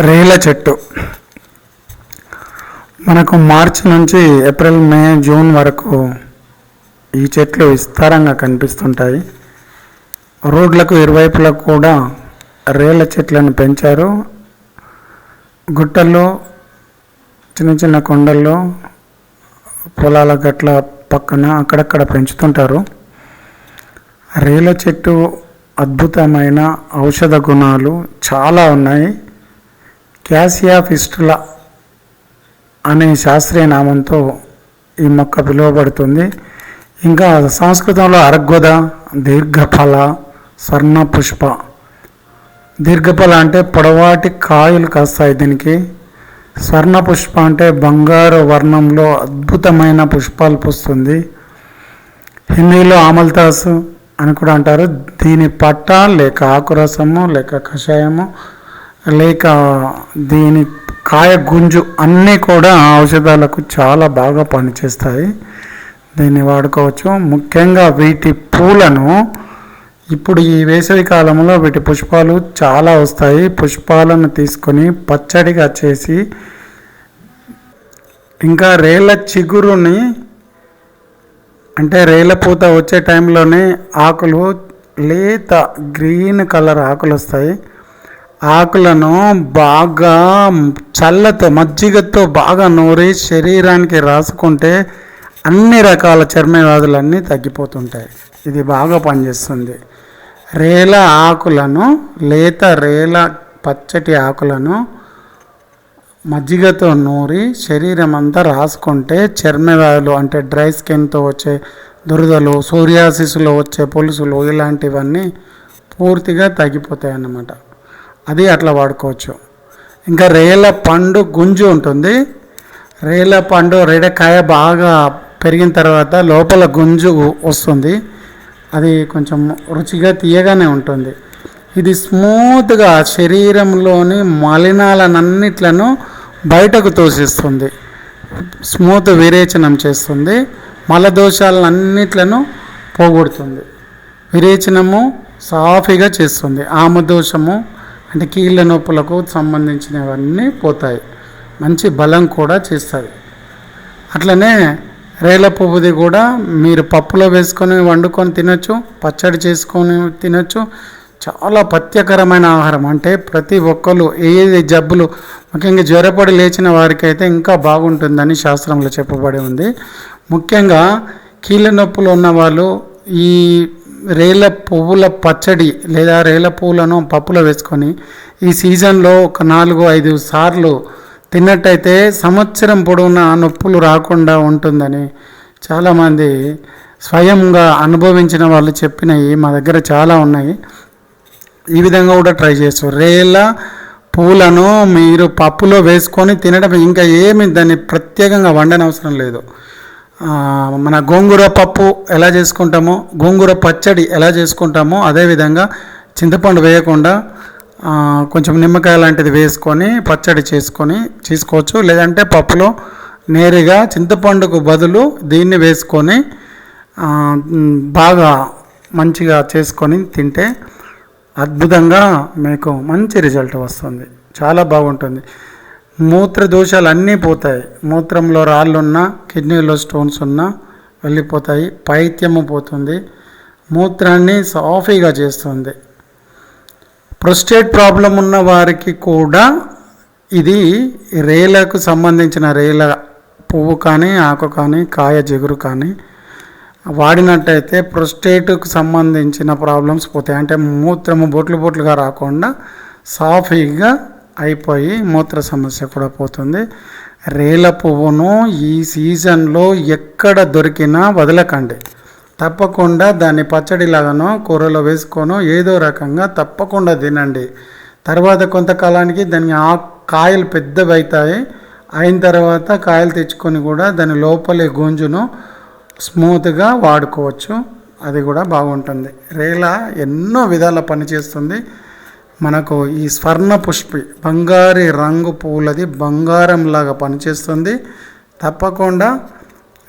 రేల చెట్టు. మనకు మార్చి నుంచి ఏప్రిల్ మే జూన్ వరకు ఈ చెట్లు విస్తారంగా కనిపిస్తుంటాయి. రోడ్లకు ఇరువైపులా కూడా రేల చెట్లను పెంచారు. గుట్టల్లో చిన్న చిన్న కొండల్లో పొలాల గట్ల పక్కన అక్కడక్కడ పెంచుతుంటారు. రేల చెట్టు అద్భుతమైన ఔషధ గుణాలు చాలా ఉన్నాయి. క్యాసియా ఫిస్టులా అనే శాస్త్రీయ నామంతో ఈ మొక్క పిలువబడుతుంది. ఇంకా సంస్కృతంలో అరగ్వద దీర్ఘఫల స్వర్ణ పుష్ప దీర్ఘఫల అంటే పొడవాటి కాయలు కాస్తాయి దీనికి. స్వర్ణ పుష్ప అంటే బంగారు వర్ణంలో అద్భుతమైన పుష్పాలు పూస్తుంది. హిందీలో ఆమల్తాసు అని కూడా అంటారు. దీని పట్ట లేక ఆకురసము లేక కషాయము లేక దీని కాయ గుంజు అన్నీ కూడా ఔషధాలకు చాలా బాగా పనిచేస్తాయి. దీన్ని వాడుకోవచ్చు. ముఖ్యంగా వీటి పూలను ఇప్పుడు ఈ వేసవి కాలంలో వీటి పుష్పాలు చాలా వస్తాయి. పుష్పాలను తీసుకొని పచ్చడిగా చేసి ఇంకా రేల చిగురుని అంటే రేల పూత వచ్చే టైంలోనే ఆకులు లేత గ్రీన్ కలర్ ఆకులు వస్తాయి. ఆకులను బాగా చల్లతో మజ్జిగతో బాగా నూరి శరీరానికి రాసుకుంటే అన్ని రకాల చర్మ వ్యాధులన్నీ తగ్గిపోతుంటాయి. ఇది బాగా పనిచేస్తుంది. రేల ఆకులను లేత రేల పచ్చటి ఆకులను మజ్జిగతో నూరి శరీరం అంతా రాసుకుంటే చర్మ వ్యాధులు అంటే డ్రై స్కిన్తో వచ్చే దురదలు సూర్యాసిస్లో వచ్చే పులుసులు ఇలాంటివన్నీ పూర్తిగా తగ్గిపోతాయి అన్నమాట అది అట్లా వాడుకోవచ్చు. ఇంకా రేల పండు గుంజు ఉంటుంది. రేల పండు రేడకాయ బాగా పెరిగిన తర్వాత లోపల గుంజు వస్తుంది. అది కొంచెం రుచిగా తీయగానే ఉంటుంది. ఇది స్మూత్గా శరీరంలోని మలినాలన్నిట్లను బయటకు తోసిస్తుంది. స్మూత్ విరేచనం చేస్తుంది. మలదోషాలన్నిట్లను పోగొడుతుంది. విరేచనము సాఫీగా చేస్తుంది. ఆమదోషము అంటే కీళ్ళ నొప్పులకు సంబంధించినవన్నీ పోతాయి. మంచి బలం కూడా చేస్తుంది అట్లనే రేల పువ్వుది కూడా మీరు పప్పులో వేసుకొని వండుకొని తినొచ్చు పచ్చడి చేసుకొని తినొచ్చు. చాలా పథ్యకరమైన ఆహారం. అంటే ప్రతి ఒక్కరు ఏ జబ్బులు ముఖ్యంగా జ్వరపడి లేచిన వారికైతే ఇంకా బాగుంటుందని శాస్త్రంలో చెప్పబడి ఉంది. ముఖ్యంగా కీళ్ళ నొప్పులు ఉన్న వాళ్ళు ఈ రేల పువ్వుల పచ్చడి లేదా రేల పువ్వులను పప్పులో వేసుకొని ఈ సీజన్లో ఒక నాలుగు ఐదు సార్లు తిన్నట్టయితే సంవత్సరం పొడవునా నొప్పులు రాకుండా ఉంటుందని చాలామంది స్వయంగా అనుభవించిన వాళ్ళు చెప్పినవి మా దగ్గర చాలా ఉన్నాయి. ఈ విధంగా కూడా ట్రై చేస్తారు రేల పూలను మీరు పప్పులో వేసుకొని తినడం ఇంకా ఏమి దాన్ని ప్రత్యేకంగా వండనవసరం లేదు. మన గోంగూర పప్పు ఎలా చేసుకుంటామో గోంగూర పచ్చడి ఎలా చేసుకుంటామో అదేవిధంగా చింతపండు వేయకుండా కొంచెం నిమ్మకాయ లాంటిది వేసుకొని పచ్చడి చేసుకొని చేసుకోవచ్చు. లేదంటే పప్పులో నేరుగా చింతపండుకు బదులు దీన్ని వేసుకొని బాగా మంచిగా చేసుకొని తింటే అద్భుతంగా మీకు మంచి రిజల్ట్ వస్తుంది. చాలా బాగుంటుంది. మూత్ర దోషాలు అన్నీ పోతాయి. మూత్రంలో రాళ్ళు ఉన్నా కిడ్నీలో స్టోన్స్ ఉన్నా వెళ్ళిపోతాయి. పైత్యము పోతుంది. మూత్రాన్ని సాఫీగా చేస్తుంది. ప్రొస్టేట్ ప్రాబ్లం ఉన్న వారికి కూడా ఇది రేలకు సంబంధించిన రేల పువ్వు కానీ ఆకు కానీ కాయ జిగురు కానీ వాడినట్టయితే ప్రొస్టేట్కు సంబంధించిన ప్రాబ్లమ్స్ పోతాయి. అంటే మూత్రము బొట్లు బొట్లుగా రాకుండా సాఫీగా అయిపోయి మూత్ర సమస్య కూడా పోతుంది. రేల పువ్వును ఈ సీజన్లో ఎక్కడ దొరికినా వదలకండి. తప్పకుండా దాన్ని పచ్చడిలాగానో కూరలో వేసుకోనో ఏదో రకంగా తప్పకుండా తినండి. తర్వాత కొంతకాలానికి దాని ఆ కాయలు పెద్దవి అవుతాయి అయిన తర్వాత కాయలు తెచ్చుకొని కూడా దాని లోపలి గుంజును స్మూత్గా వాడుకోవచ్చు. అది కూడా బాగుంటుంది. రేల ఎన్నో విధాల పనిచేస్తుంది మనకు ఈ స్వర్ణ పుష్పి బంగారి రంగు పూలది బంగారంలాగా పనిచేస్తుంది. తప్పకుండా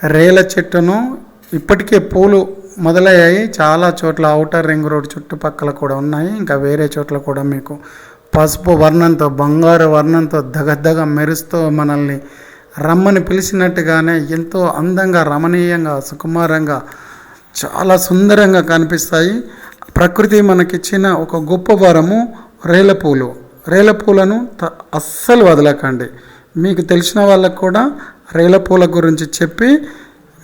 రేల చెట్టును ఇప్పటికే పూలు మొదలయ్యాయి. చాలా చోట్ల ఔటర్ రింగ్ రోడ్ చుట్టుపక్కల కూడా ఉన్నాయి. ఇంకా వేరే చోట్ల కూడా మీకు పసుపు వర్ణంతో బంగారు వర్ణంతో దగద్దగ మెరుస్తూ మనల్ని రమ్మని పిలిచినట్టుగానే ఎంతో అందంగా రమణీయంగా సుకుమారంగా చాలా సుందరంగా కనిపిస్తాయి. ప్రకృతి మనకిచ్చిన ఒక గొప్ప వరము. రేలపూలు రేలపూలను త- అస్సలు వదలకండి. మీకు తెలిసిన వాళ్ళకు కూడా రేలపూల గురించి చెప్పి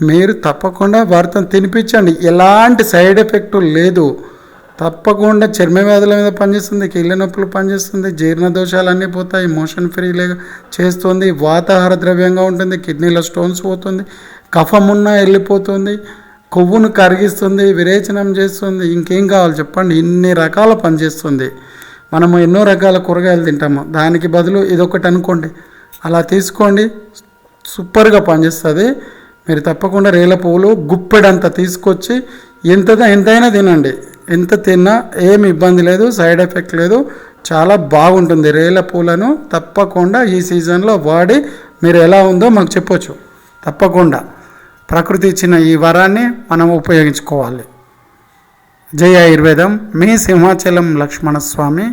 మీరు తప్పకుండా వారితో తినిపించండి. ఎలాంటి సైడ్ ఎఫెక్ట్ లేదు. తప్పకుండా చర్మ వ్యాధుల మీద పనిచేస్తుంది కీళ్ళ నొప్పులు పనిచేస్తుంది జీర్ణ దోషాలు అన్నీ పోతాయి మోషన్ ఫ్రీ లే చేస్తుంది వాతాహార ద్రవ్యంగా ఉంటుంది కిడ్నీలో స్టోన్స్ పోతుంది కఫం ఉన్నా వెళ్ళిపోతుంది కొవ్వును కరిగిస్తుంది విరేచనం చేస్తుంది. ఇంకేం కావాలి చెప్పండి? ఇన్ని రకాల పనిచేస్తుంది మనము ఎన్నో రకాల కూరగాయలు తింటాము. దానికి బదులు ఇదొకటి అనుకోండి. అలా తీసుకోండి. సూపర్గా పనిచేస్తుంది. మీరు తప్పకుండా రేల పువ్వులు గుప్పెడంత తీసుకొచ్చి ఎంత ఎంతైనా తినండి. ఎంత తిన్నా ఏమి ఇబ్బంది లేదు సైడ్ ఎఫెక్ట్ లేదు. చాలా బాగుంటుంది రేల పూలను తప్పకుండా ఈ సీజన్లో వాడి మీరు ఎలా ఉందో మాకు చెప్పొచ్చు. తప్పకుండా. ప్రకృతి ఇచ్చిన ఈ వరాన్ని మనం ఉపయోగించుకోవాలి. జై ఆయుర్వేదం మీ సింహాచలం లక్ష్మణస్వామి